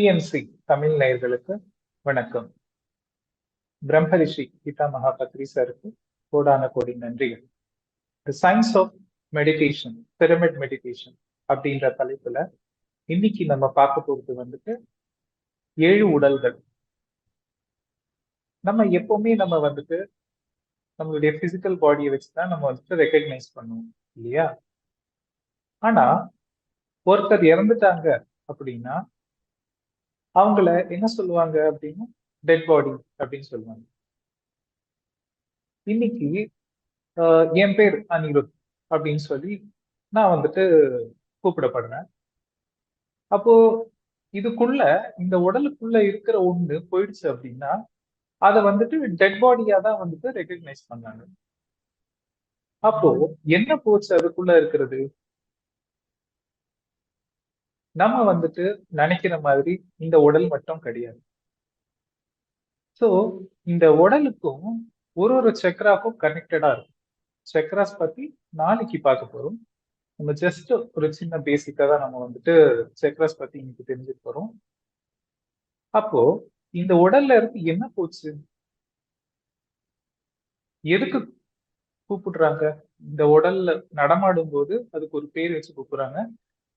DNC Tamil நேயர்களுக்கு வணக்கம். பிரம்மரிஷி கீதா மகாபத்ரி சாருக்கு கோடான கோடி நன்றிகள். The science of meditation pyramid meditation அப்படின்ற தலைப்புல இன்னைக்கு நம்ம பார்க்க போகிறது வந்துட்டு ஏழு உடல்கள். நம்ம எப்பவுமே நம்ம வந்துட்டு நம்மளுடைய பிசிக்கல் பாடியை வச்சுதான் நம்ம வந்துட்டு ரெக்கக்னைஸ் பண்ணுவோம் இல்லையா? ஆனா ஒருத்தர் இறந்துட்டாங்க அப்படின்னா அவங்கள என்ன சொல்லுவாங்க அப்படின்னா டெட் பாடி அப்படின்னு சொல்லுவாங்க. இன்னைக்கு என் பேர் அனிருத் அப்படின்னு சொல்லி நான் வந்துட்டு கூப்பிடப்படுறேன். அப்போ இதுக்குள்ள இந்த உடலுக்குள்ள இருக்கிற ஒண்ணு போயிடுச்சு அப்படின்னா அதை வந்துட்டு டெட் பாடியா தான் வந்துட்டு ரெக்கக்னைஸ் பண்ணாங்க. அப்போ என்ன போச்சு அதுக்குள்ள இருக்கிறது? நம்ம வந்துட்டு நினைக்கிற மாதிரி இந்த உடல் மட்டும் கிடையாது. சோ இந்த உடலுக்கும் ஒரு ஒரு சக்கராக்கும் கனெக்டடா இருக்கும். சக்கராஸ் பத்தி நாளைக்கு பார்க்க போறோம். நம்ம ஜஸ்ட் ஒரு சின்ன பேசிக்கா தான் நம்ம வந்துட்டு சக்கராஸ் பத்தி இன்னைக்கு தெரிஞ்சுக்க போறோம். அப்போ இந்த உடல்ல இருந்து என்ன போச்சு? எதுக்கு கூப்பிடுறாங்க? இந்த உடல்ல நடமாடும் போது அதுக்கு ஒரு பேர் வச்சு கூப்பிடுறாங்க.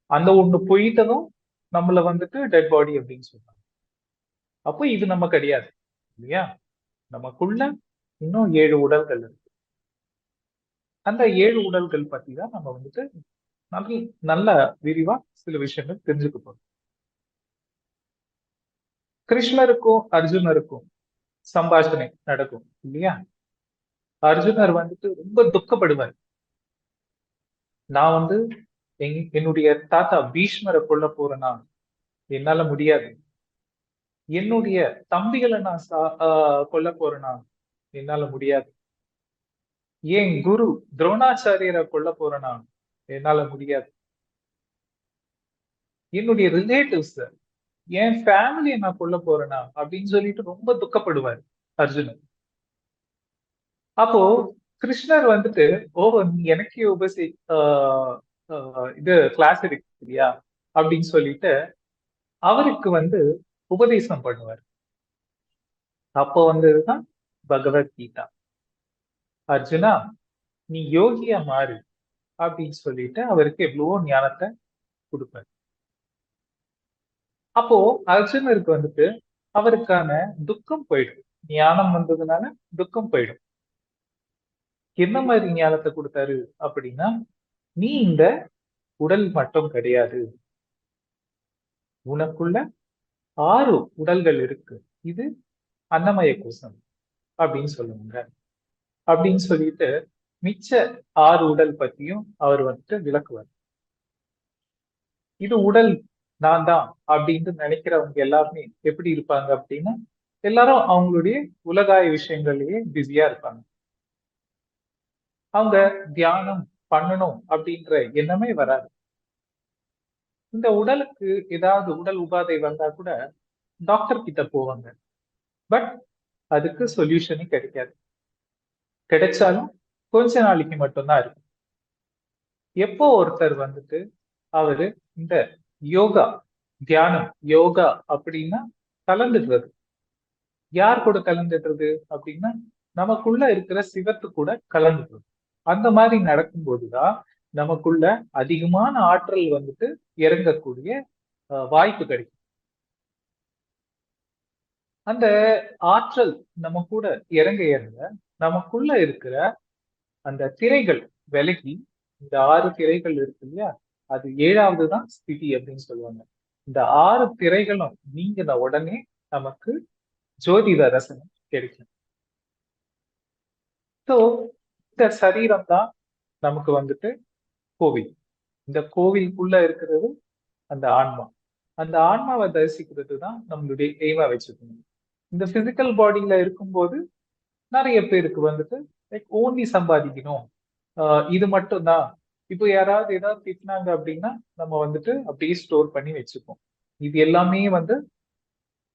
அந்த ஒண்ணு போயிட்டதும் நம்மள வந்துட்டு டெட் பாடி அப்படின்னு சொல்றாங்க. அப்போ இது நம்ம கிடையாது இல்லையா? நமக்குள்ள இன்னும் ஏழு உடல்கள் இருக்கு. அந்த ஏழு உடல்கள் பத்தி தான் நம்ம வந்துட்டு நல்ல நல்ல விரிவா சில விஷயங்கள் தெரிஞ்சுக்க போறோம். கிருஷ்ணருக்கும் அர்ஜுனருக்கும் சம்பாஷணை நடக்கும் இல்லையா? அர்ஜுனர் வந்துட்டு ரொம்ப துக்கப்படுவார். நான் வந்து என்னுடைய தாத்தா பீஷ்மரை கொல்ல போறேனா என்னால முடியாது. என்னுடைய தம்பிகளை நான் கொல்ல போறேனா என்னால முடியாது. என் குரு துரோணாச்சாரியரை கொல்ல போறேனா என்னால முடியாது. என்னுடைய ரிலேட்டிவ்ஸ் என் ஃபேமிலியை நான் கொல்ல போறேனா அப்படின்னு சொல்லிட்டு ரொம்ப துக்கப்படுவார் அர்ஜுனன். அப்போ கிருஷ்ணர் வந்துட்டு ஓ நீ எனக்கே உபசி இது கிளாஸ் இருக்கு இல்லையா? அப்படின்னு சொல்லிட்டு அவருக்கு வந்து உபதேசம் பண்ணுவார். அப்போ வந்ததுதான் பகவத்கீதா. அர்ஜுனா நீ யோகியா மாறு அப்படின்னு சொல்லிட்டு அவருக்கு எவ்வளவோ ஞானத்தை கொடுப்பார். அப்போ அர்ஜுனருக்கு வந்துட்டு அவருக்கான துக்கம் போயிடும். ஞானம் வந்ததுனால துக்கம் போயிடும். என்ன மாதிரி ஞானத்தை கொடுத்தாரு அப்படின்னா நீ இந்த உடல் மட்டும் கிடையாது. உனக்குள்ள ஆறு உடல்கள் இருக்கு. இது அன்னமய கோஷம் அப்படின்னு சொல்லுவாங்க. அப்படின்னு சொல்லிட்டு மிச்ச ஆறு உடல் பத்தியும் அவர் வந்துட்டு விளக்குவார். இது உடல் நான் தான் அப்படின்ட்டு நினைக்கிறவங்க எல்லாருமே எப்படி இருப்பாங்க அப்படின்னா எல்லாரும் அவங்களுடைய உலகாய விஷயங்கள்லயே பிஸியா இருப்பாங்க. அவங்க தியானம் பண்ணணும் அப்படின்ற எண்ணமே வராது. இந்த உடலுக்கு ஏதாவது உடல் உபாதை வந்தா கூட டாக்டர் கிட்ட போவாங்க. பட் அதுக்கு சொல்யூஷனே கிடைக்காது. கிடைச்சாலும் கொஞ்ச நாளைக்கு மட்டும்தான் இருக்கும். எப்போ ஒருத்தர் வந்துட்டு அவரு இந்த யோகா தியானம் யோகா அப்படின்னா கலந்துடுறது. யார் கூட கலந்துடுறது அப்படின்னா நமக்குள்ள இருக்கிற சிவத்து கூட கலந்துடுறது. அந்த மாதிரி நடக்கும்போதுதான் நமக்குள்ள அதிகமான ஆற்றல் வந்துட்டு இறங்கக்கூடிய வாய்ப்பு கிடைக்கும். அந்த ஆற்றல் நம்ம கூட இறங்க இறங்க நமக்குள்ள இருக்கிற அந்த திரைகள் விலகி இந்த ஆறு திரைகள் இருக்கு இல்லையா? அது ஏழாவது தான் ஸ்திதி அப்படின்னு சொல்லுவாங்க. இந்த ஆறு திரைகளும் நீங்கின உடனே நமக்கு ஜோதிட தரிசனம் கிடைக்கும். ஸோ இந்த சரீரம் தான் நமக்கு வந்துட்டு கோவில். இந்த கோவிலுக்குள்ள இருக்கிறது அந்த ஆன்மா. அந்த ஆன்மாவை தரிசிக்கிறது தான் நம்மளுடைய எய்மா வச்சுக்கணும். இந்த பிசிக்கல் பாடியில இருக்கும்போது நிறைய பேருக்கு வந்துட்டு லைக் ஓன்லி சம்பாதிக்கணும். இது மட்டும் தான் இப்போ யாராவது ஏதாவது திட்டினாங்க அப்படின்னா நம்ம வந்துட்டு அப்படியே ஸ்டோர் பண்ணி வச்சுப்போம். இது எல்லாமே வந்து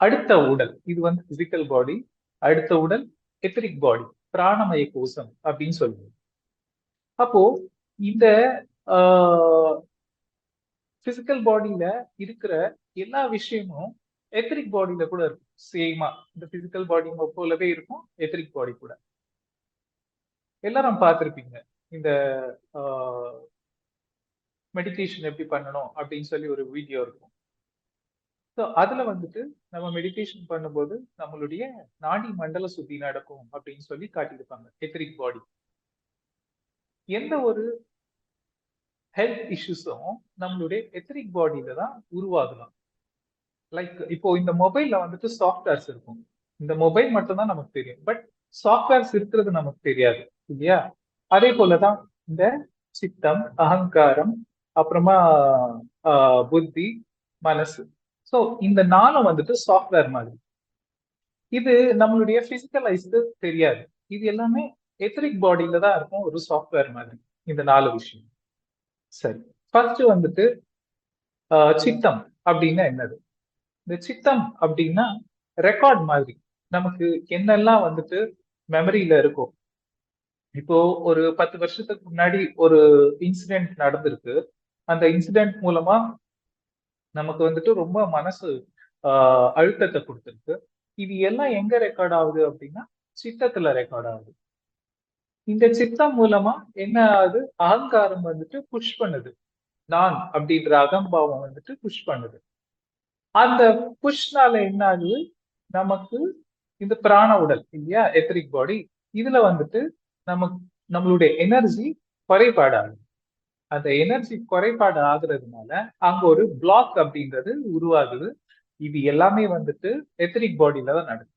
அடுத்த உடல். இது வந்து பிசிக்கல் பாடி அடுத்த உடல் எத்திரிக் பாடி பிராணமய கோஷம் அப்படின்னு சொல்லுவோம். அப்போ இந்த பிசிக்கல் பாடியில இருக்கிற எல்லா விஷயமும் எத்திரிக் பாடியில கூட இருக்கும். சேமா இந்த பிசிக்கல் பாடி போலவே இருக்கும் எத்திரிக் பாடி கூட. எல்லாரும் பார்த்திருப்பீங்க. இந்த மெடிடேஷன் எப்படி பண்ணணும் அப்படின்னு சொல்லி ஒரு வீடியோ இருக்கும். ஸோ அதுல வந்துட்டு நம்ம மெடிடேஷன் பண்ணும்போது நம்மளுடைய நாடி மண்டல சுத்தி நடக்கும் அப்படின்னு சொல்லி காட்டியிருப்பாங்க எத்திரிக் பாடி எந்த ஒரு ஹெல்த் இஷ்யூஸும் நம்மளுடைய எத்திரிக் பாடியில தான் உருவாகலாம். லைக் இப்போ இந்த மொபைல்ல வந்துட்டு சாஃப்ட்வேர்ஸ் இருக்கும். இந்த மொபைல் மட்டும் தான் நமக்கு தெரியும். பட் சாஃப்ட்வேர்ஸ் இருக்கிறது நமக்கு தெரியாது இல்லையா? அதே போலதான் இந்த சித்தம் அகங்காரம் அப்புறமா புத்தி மனசு. ஸோ இந்த நாளும் வந்துட்டு சாஃப்ட்வேர் மாதிரி. இது நம்மளுடைய பிசிக்கலைஸ்டு தெரியாது. இது எல்லாமே எத்திரிக் பாடியில தான் இருக்கும் ஒரு சாஃப்ட்வேர் மாதிரி இந்த நாலு விஷயம். சரி. ஃபர்ஸ்ட் வந்துட்டு சித்தம் அப்படின்னா என்னது? இந்த சித்தம் அப்படின்னா ரெக்கார்ட் மாதிரி. நமக்கு என்னெல்லாம் வந்துட்டு மெமரியில இருக்கும் இப்போ ஒரு பத்து வருஷத்துக்கு முன்னாடி ஒரு இன்சிடென்ட் நடந்திருக்கு. அந்த இன்சிடென்ட் மூலமா நமக்கு வந்துட்டு ரொம்ப மனசு ஆஹ் அழுத்தத்தை கொடுத்துருக்கு. இது எல்லாம் எங்க ரெக்கார்ட் ஆகுது அப்படின்னா சித்தத்துல ரெக்கார்ட் ஆகுது. இந்த சித்தம் மூலமா என்ன ஆகுது? அகங்காரம் வந்துட்டு புஷ் பண்ணுது. நான் அப்படின்ற அகம்பாவம் வந்துட்டு புஷ் பண்ணுது. அந்த புஷ்னால என்ன ஆகுது? நமக்கு இந்த பிராண உடல் இல்லையா? எத்ரிக் பாடி இதுல வந்துட்டு நமக்கு நம்மளுடைய எனர்ஜி குறைபாடாகுது. அந்த எனர்ஜி குறைபாடு ஆகுறதுனால அங்க ஒரு பிளாக் அப்படின்றது உருவாகுது. இது எல்லாமே வந்துட்டு எத்ரிக் பாடியில தான் நடக்குது.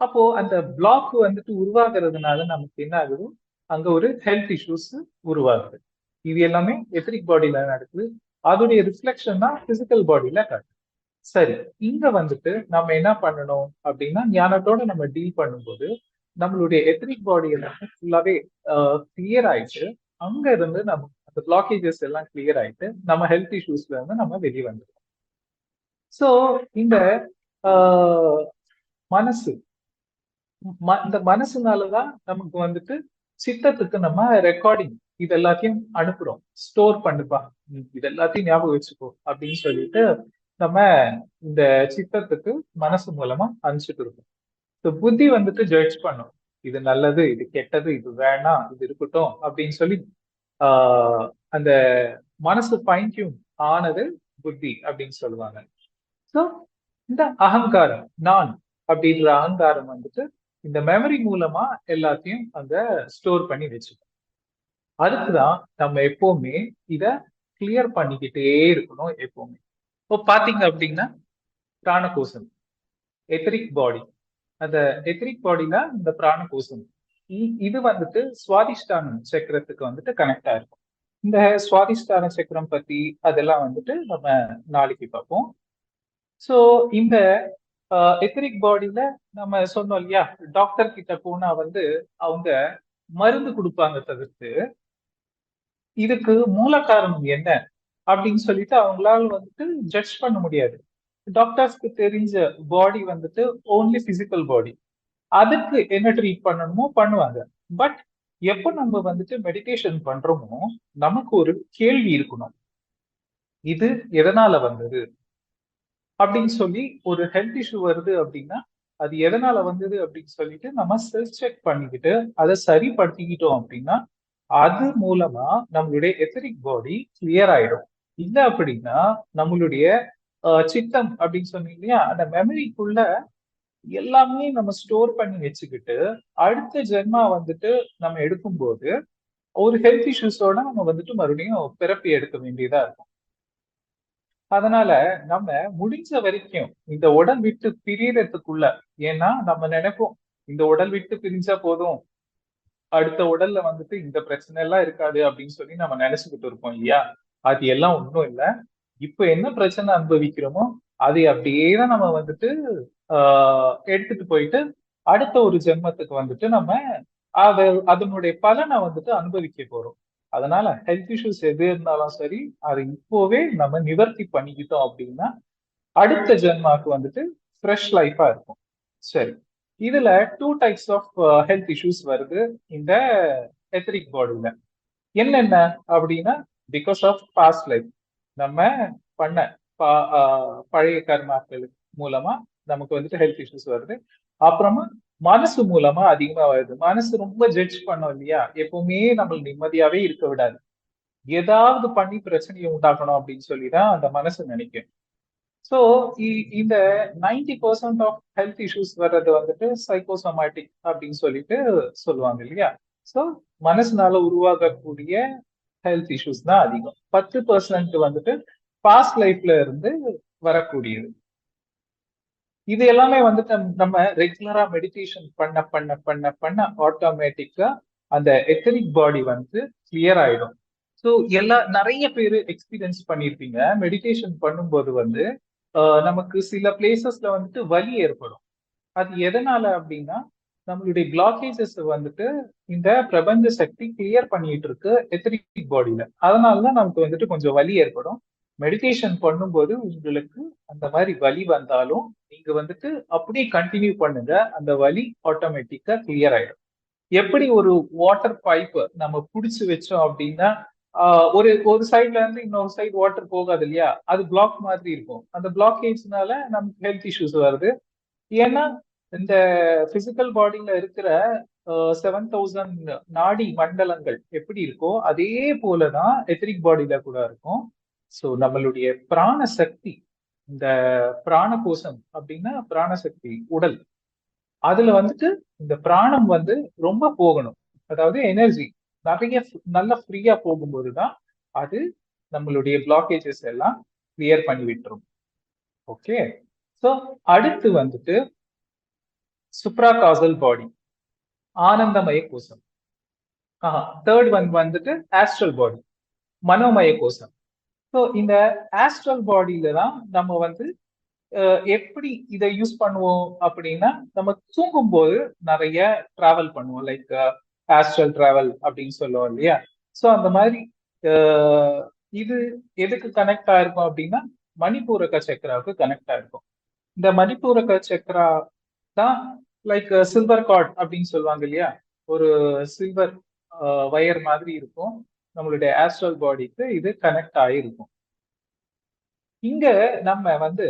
அப்போ அந்த பிளாக் வந்துட்டு உருவாகிறதுனால நமக்கு என்ன ஆகுது? அங்க ஒரு ஹெல்த் இஷ்யூஸ் உருவாகுது. இது எல்லாமே எத்ரிக் பாடியில நடக்குது. அதோடைய ரிஃப்ளெக்ஷன் தான் பிசிக்கல் பாடியில காட்டுது. சரி இங்க வந்துட்டு நம்ம என்ன பண்ணணும் அப்படின்னா ஞானத்தோட நம்ம டீல் பண்ணும்போது நம்மளுடைய எத்ரிக் பாடி எல்லாமே ஃபுல்லாவே கிளியர் ஆயிட்டு அங்க இருந்து நமக்கு அந்த பிளாக்கேஜஸ் எல்லாம் கிளியர் ஆயிட்டு நம்ம ஹெல்த் இஷ்யூஸ்ல இருந்து நம்ம வெளியே வந்துடும் ஸோ இந்த மனசு இந்த மனசுனாலதான் நமக்கு வந்துட்டு சித்தத்துக்கு நம்ம ரெக்கார்டிங் இது எல்லாத்தையும் அனுப்புறோம். ஸ்டோர் பண்ணுப்பா. இது எல்லாத்தையும் ஞாபகம் வச்சுக்கோ அப்படின்னு சொல்லிட்டு நம்ம இந்த சித்தத்துக்கு மனசு மூலமா அனுப்பிச்சுட்டு இருக்கோம். ஸோ புத்தி வந்துட்டு ஜட்ஜ் பண்ணும். இது நல்லது இது கெட்டது இது வேணாம் இது இருக்கட்டும் அப்படின்னு சொல்லி அந்த மனசு ஃபைன் டியூன் ஆனது புத்தி அப்படின்னு சொல்லுவாங்க. ஸோ இந்த அகங்காரம் நான் அப்படின்ற அகங்காரம் வந்துட்டு இந்த மெமரி மூலமா எல்லாத்தையும் அங்க ஸ்டோர் பண்ணி வச்சுக்கணும் அதுக்குதான் நம்ம எப்பவுமே இத கிளியர் பண்ணிக்கிட்டே இருக்கணும் எப்பவுமே. இப்போ பாத்தீங்க அப்படின்னா பிராணகோசம் எத்தரிக் பாடி அந்த எத்தரிக் பாடியில இந்த பிராணகோசம் இது வந்துட்டு சுவாதிஷ்டான சக்கரத்துக்கு வந்துட்டு கனெக்ட் ஆயிருக்கும் இந்த சுவாதிஷ்டான சக்கரம் பத்தி அதெல்லாம் வந்துட்டு நம்ம நாளைக்கு பார்ப்போம். ஸோ இந்த எத்திரிக் பாடியில நம்ம சொன்னோம் இல்லையா டாக்டர் கிட்ட போனா வந்து அவங்க மருந்து கொடுப்பாங்க தவிர்த்து இதுக்கு மூல காரணம் என்ன அப்படின்னு சொல்லிட்டு அவங்களால வந்துட்டு ஜட்ஜ் பண்ண முடியாது. டாக்டர்ஸ்க்கு தெரிஞ்ச பாடி வந்துட்டு ஓன்லி பிசிக்கல் பாடி அதுக்கு என்ன ட்ரீட் பண்ணணுமோ பண்ணுவாங்க. பட் எப்ப நம்ம வந்துட்டு மெடிடேஷன் பண்றோமோ நமக்கு ஒரு கேள்வி இருக்கணும். இது எதனால வந்தது? அப்படின்னு சொல்லி ஒரு ஹெல்த் இஷ்யூ வருது அப்படின்னா அது எதனால வந்தது அப்படின்னு சொல்லிட்டு நம்ம செல்ஃப் செக் பண்ணிக்கிட்டு அதை சரிப்படுத்திக்கிட்டோம் அப்படின்னா அது மூலமா நம்மளுடைய எத்தரிக் பாடி கிளியர் ஆயிடும். இல்லை அப்படின்னா நம்மளுடைய சித்தம் அப்படின்னு சொன்னீங்க இல்லையா அந்த மெமரிக்குள்ள எல்லாமே நம்ம ஸ்டோர் பண்ணி வச்சுக்கிட்டு அடுத்த ஜென்மா வந்துட்டு நம்ம எடுக்கும்போது ஒரு ஹெல்த் இஷ்யூஸோட நம்ம வந்துட்டு மறுபடியும் பிறப்பி எடுக்க வேண்டியதா இருக்கும். அதனால நம்ம முடிஞ்ச வரைக்கும் இந்த உடல் விட்டு பிரியறதுக்குள்ள ஏன்னா நம்ம நினைப்போம் இந்த உடல் விட்டு பிரிஞ்சா போதும். அடுத்த உடல்ல வந்துட்டு இந்த பிரச்சனை எல்லாம் இருக்காது அப்படின்னு சொல்லி நம்ம நினைச்சுக்கிட்டு இருப்போம் இல்லையா? அது எல்லாம் ஒன்றும் இல்லை. இப்ப என்ன பிரச்சனை அனுபவிக்கிறோமோ அதை அப்படியே தான் நம்ம வந்துட்டு எடுத்துட்டு போயிட்டு அடுத்த ஒரு ஜென்மத்துக்கு வந்துட்டு நம்ம அது அதனுடைய பலனை வந்துட்டு அனுபவிக்க போறோம். அதனால ஹெல்த் இஷ்யூஸ் எது இருந்தாலும் சரி அதை இப்போவே நம்ம நிவர்த்தி பண்ணிக்கிட்டோம் அப்படின்னா அடுத்த ஜென்மாக்கு வந்துட்டு ஃப்ரெஷ் லைஃபா இருக்கும். சரி. இதுல two types of health issues வருது இந்த எத்தரிக் பாடியில என்னென்ன? அப்படின்னா பிகாஸ் ஆஃப் பாஸ்ட் லைஃப் நம்ம பண்ண பழைய கர்மாக்கள் மூலமா நமக்கு வந்துட்டு ஹெல்த் இஷ்யூஸ் வருது. அப்புறமா மனசு மூலமா அதிகமா வருது. மனசு ரொம்ப ஜட்ஜ் பண்ணோம் இல்லையா? எப்பவுமே நம்ம நிம்மதியாவே இருக்க விடாது. ஏதாவது பண்ணி பிரச்சனையை உண்டாக்கணும் அப்படின்னு சொல்லிதான் அந்த மனசு நினைக்கும். ஸோ இந்த ninety percent of health issues வர்றது வந்துட்டு சைக்கோசோமேட்டிக் அப்படின்னு சொல்லிட்டு சொல்லுவாங்க இல்லையா? ஸோ மனசுனால உருவாகக்கூடிய ஹெல்த் இஷ்யூஸ் தான் அதிகம். பத்து பர்சன்ட் வந்துட்டு பாஸ்ட் லைஃப்ல இருந்து வரக்கூடியது. இது எல்லாமே வந்துட்டு நம்ம ரெகுலரா மெடிடேஷன் பண்ண பண்ண பண்ண பண்ண ஆட்டோமேட்டிக்கா அந்த எத்தனிக் பாடி வந்து கிளியர் ஆயிடும். ஸோ எல்லா நிறைய பேர் எக்ஸ்பீரியன்ஸ் பண்ணியிருப்பீங்க மெடிடேஷன் பண்ணும்போது வந்து நமக்கு சில பிளேசஸ்ல வந்துட்டு வலி ஏற்படும். அது எதனால அப்படின்னா நம்மளுடைய பிளாக்கேஜஸ் வந்துட்டு இந்த பிரபஞ்ச சக்தி கிளியர் பண்ணிட்டு இருக்கு எத்தனிக் பாடியில அதனாலதான் நமக்கு வந்துட்டு கொஞ்சம் வலி ஏற்படும். மெடிடேஷன் பண்ணும்போது உங்களுக்கு அந்த மாதிரி வலி வந்தாலும் நீங்க வந்துட்டு அப்படியே கண்டினியூ பண்ணுங்க. அந்த வலி ஆட்டோமேட்டிக்கா கிளியர் ஆயிடும். எப்படி ஒரு வாட்டர் பைப் நம்ம புடிச்சு வச்சோம் அப்படின்னா ஒரு ஒரு சைட்ல இருந்து இன்னொரு சைடு வாட்டர் போகாது இல்லையா? அது பிளாக் மாதிரி இருக்கும். அந்த பிளாக்கேஜ்னால நமக்கு ஹெல்த் இஷ்யூஸ் வருது. ஏன்னா இந்த பிசிக்கல் பாடியில இருக்கிற செவன் தௌசண்ட் நாடி மண்டலங்கள் எப்படி இருக்கோ அதே போலதான் எத்திரிக் பாடியில கூட இருக்கும். ஸோ நம்மளுடைய பிராண சக்தி இந்த பிராண கோஷம் அப்படின்னா பிராணசக்தி உடல். அதுல வந்துட்டு இந்த பிராணம் வந்து ரொம்ப போகணும். அதாவது எனர்ஜி நிறைய நல்லா ஃப்ரீயா போகும்போது தான் அது நம்மளுடைய பிளாக்கேஜஸ் எல்லாம் கிளியர் பண்ணி விட்டுரும். ஓகே ஸோ அடுத்து வந்துட்டு சுப்ரா காசல் பாடி ஆனந்தமய கோஷம் ஆஹா தேர்ட் ஒன் வந்துட்டு ஆஸ்ட்ரல் பாடி மனோமய கோஷம் ஸோ இந்த ஆஸ்ட்ரல் பாடியில தான் நம்ம வந்து எப்படி இதை யூஸ் பண்ணுவோம் அப்படின்னா நம்ம தூங்கும் போது நிறைய டிராவல் பண்ணுவோம். லைக் ஆஸ்ட்ரல் டிராவல் அப்படின்னு சொல்லுவோம் இல்லையா? ஸோ அந்த மாதிரி இது எதுக்கு கனெக்ட் ஆயிருக்கும் அப்படின்னா மணிப்பூரக சக்கராவுக்கு கனெக்ட் ஆயிருக்கும். இந்த மணிப்பூரக சக்கரா தான் லைக் சில்வர் கார்ட் அப்படின்னு சொல்லுவாங்க இல்லையா? ஒரு சில்வர் வயர் மாதிரி இருக்கும். நம்மளுடைய ஆஸ்ட்ரல் பாடிக்கு இது கனெக்ட் ஆகிருக்கும் இங்க நம்ம வந்து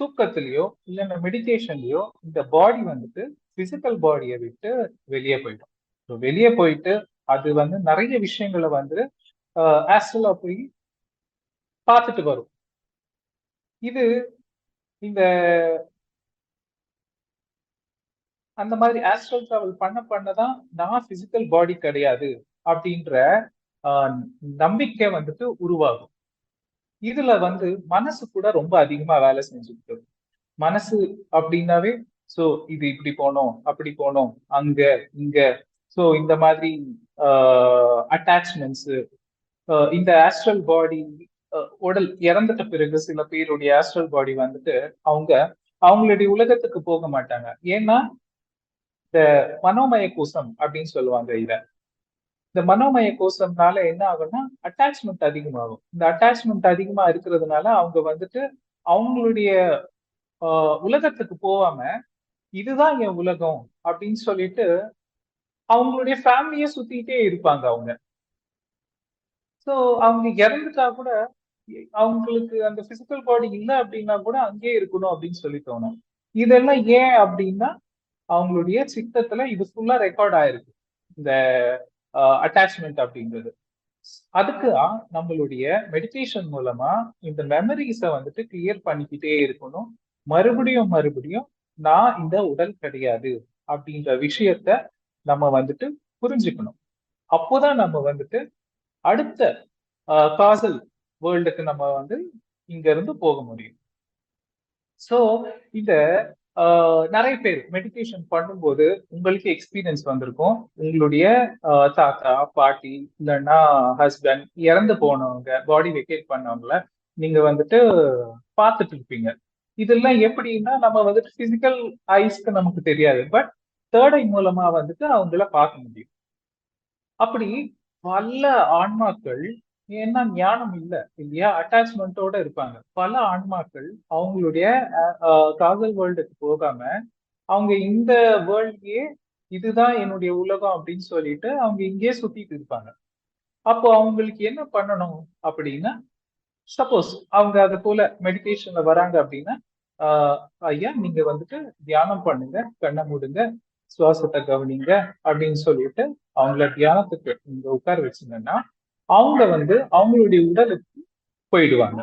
தூக்கத்திலயோ இல்லைன்னா மெடிடேஷன்லயோ இந்த பாடி வந்துட்டு பிசிக்கல் பாடியை விட்டு வெளியே போயிடும். ஸோ வெளியே போயிட்டு அது வந்து நிறைய விஷயங்களை வந்து ஆஸ்ட்ரலா போய் பார்த்துட்டு வரும். இது இந்த அந்த மாதிரி ஆஸ்ட்ரல் டிராவல் பண்ண பண்ணதான் நான் பிசிக்கல் பாடி கிடையாது. அப்படின்ற நம்பிக்கை வந்துட்டு உருவாகும். இதுல வந்து மனசு கூட ரொம்ப அதிகமா வேலை செஞ்சுட்டு மனசு அப்படின்னாவே சோ இது இப்படி போனோம் அப்படி போனோம் அங்க இங்க. சோ இந்த மாதிரி அட்டாச்மெண்ட்ஸ் இந்த ஆஸ்ட்ரல் பாடி உடல் இறந்துட்ட பிறகு சில பேருடைய ஆஸ்ட்ரல் பாடி வந்துட்டு அவங்க அவங்களுடைய உலகத்துக்கு போக மாட்டாங்க. ஏன்னா இந்த மனோமய கோஷம் அப்படின்னு சொல்லுவாங்க இத. இந்த மனோமய கோஷம்னால என்ன ஆகும்னா அட்டாச்மெண்ட் அதிகமாகும். இந்த அட்டாச்மெண்ட் அதிகமா இருக்கிறதுனால அவங்க வந்துட்டு அவங்களுடைய உலகத்துக்கு போவாம இதுதான் என் உலகம் அப்படின்னு சொல்லிட்டு அவங்களுடைய ஃபேமிலிய சுத்திட்டே இருப்பாங்க அவங்க. சோ அவங்க இறந்துட்டா கூட அவங்களுக்கு அந்த பிசிக்கல் பாடி இல்லை அப்படின்னா கூட அங்கேயே இருக்கணும் அப்படின்னு சொல்லி தோணும். இதெல்லாம் ஏன் அப்படின்னா அவங்களுடைய சித்தத்துல இது ஃபுல்லா ரெக்கார்ட் ஆயிருக்கு. இந்த அட்டாச்மெண்ட் அப்படின்றது. அதுக்கு தான் நம்மளுடைய மெடிடேஷன் மூலமா இந்த மெமரிஸை வந்துட்டு கிளியர் பண்ணிக்கிட்டே இருக்கணும். மறுபடியும் மறுபடியும் நான் இந்த உடல் கிடையாது அப்படின்ற விஷயத்த நம்ம வந்துட்டு புரிஞ்சுக்கணும். அப்போதான் நம்ம வந்துட்டு அடுத்த காசல் வேர்ல்டுக்கு நம்ம வந்து இங்க இருந்து போக முடியும். சோ இந்த நிறைய பேர் மெடிடேஷன் பண்ணும்போது உங்களுக்கு எக்ஸ்பீரியன்ஸ் வந்திருக்கும். உங்களுடைய தாத்தா பாட்டி இல்லைன்னா ஹஸ்பண்ட் இறந்து போனவங்க பாடி வெக்கேட் பண்ணவங்கள நீங்க வந்துட்டு பார்த்துட்டு இருப்பீங்க. இதெல்லாம் எப்படின்னா நம்ம வந்துட்டு பிசிக்கல் ஐஸ்க்கு நமக்கு தெரியாது. பட் தேர்ட் ஐ மூலமா வந்துட்டு அவங்கள பார்க்க முடியும். அப்படி பல ஆன்மாக்கள் ஏன்னா ஞானம் இல்ல இல்லையா? அட்டாச்மெண்ட்டோட இருப்பாங்க. பல ஆன்மாக்கள் அவங்களுடைய காதல் வேர்ல்டுக்கு போகாம அவங்க இந்த வேர்ல்ட்லயே இதுதான் என்னுடைய உலகம் அப்படின்னு சொல்லிட்டு அவங்க இங்கேயே சுத்திட்டு இருப்பாங்க. அப்போ அவங்களுக்கு என்ன பண்ணணும் அப்படின்னா சப்போஸ் அவங்க அது போல மெடிடேஷன்ல வராங்க அப்படின்னா ஐயா நீங்க வந்துட்டு தியானம் பண்ணுங்க கண்ணை மூடுங்க சுவாசத்தை கவனிங்க அப்படின்னு சொல்லிட்டு அவங்கள தியானத்துக்கு நீங்க உட்கார வச்சீங்கன்னா அவங்க வந்து அவங்களுடைய உடலுக்கு போயிடுவாங்க.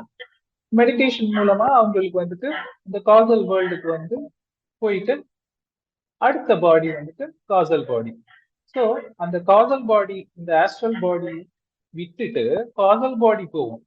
மெடிடேஷன் மூலமா அவங்களுக்கு வந்துட்டு இந்த காசல் வேர்ல்டுக்கு வந்து போயிட்டு அடுத்த பாடி வந்துட்டு காசல் பாடி ஸோ அந்த காசல் பாடி இந்த ஆஸ்ட்ரல் பாடி விட்டுட்டு காசல் பாடி போகும்